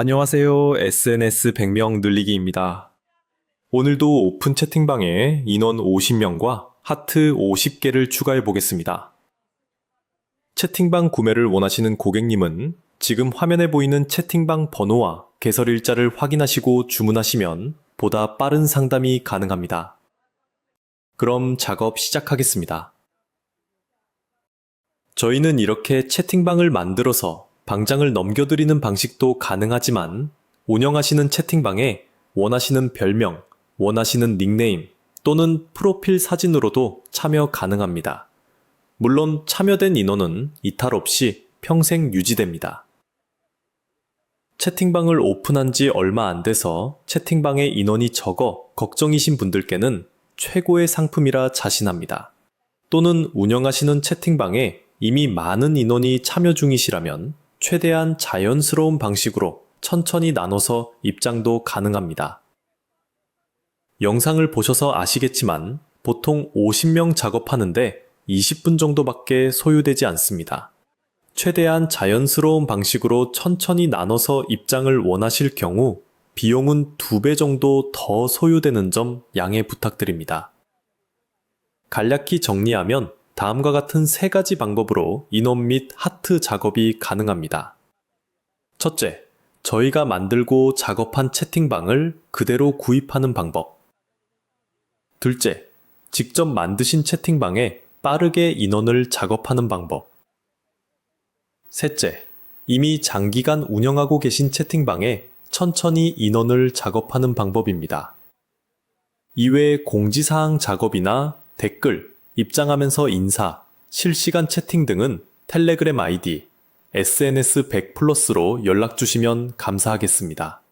안녕하세요. SNS 100명 늘리기입니다. 오늘도 오픈 채팅방에 인원 50명과 하트 50개를 추가해 보겠습니다. 채팅방 구매를 원하시는 고객님은 지금 화면에 보이는 채팅방 번호와 개설 일자를 확인하시고 주문하시면 보다 빠른 상담이 가능합니다. 그럼 작업 시작하겠습니다. 저희는 이렇게 채팅방을 만들어서 방장을 넘겨드리는 방식도 가능하지만 운영하시는 채팅방에 원하시는 별명, 원하시는 닉네임 또는 프로필 사진으로도 참여 가능합니다. 물론 참여된 인원은 이탈 없이 평생 유지됩니다. 채팅방을 오픈한 지 얼마 안 돼서 채팅방에 인원이 적어 걱정이신 분들께는 최고의 상품이라 자신합니다. 또는 운영하시는 채팅방에 이미 많은 인원이 참여 중이시라면 최대한 자연스러운 방식으로 천천히 나눠서 입장도 가능합니다. 영상을 보셔서 아시겠지만 보통 50명 작업하는데 20분 정도밖에 소요되지 않습니다. 최대한 자연스러운 방식으로 천천히 나눠서 입장을 원하실 경우 비용은 2배 정도 더 소요되는 점 양해 부탁드립니다. 간략히 정리하면 다음과 같은 세 가지 방법으로 인원 및 하트 작업이 가능합니다. 첫째, 저희가 만들고 작업한 채팅방을 그대로 구입하는 방법. 둘째, 직접 만드신 채팅방에 빠르게 인원을 작업하는 방법. 셋째, 이미 장기간 운영하고 계신 채팅방에 천천히 인원을 작업하는 방법입니다. 이외에 공지사항 작업이나 댓글, 입장하면서 인사, 실시간 채팅 등은 텔레그램 아이디 SNS 100 플러스로 연락 주시면 감사하겠습니다.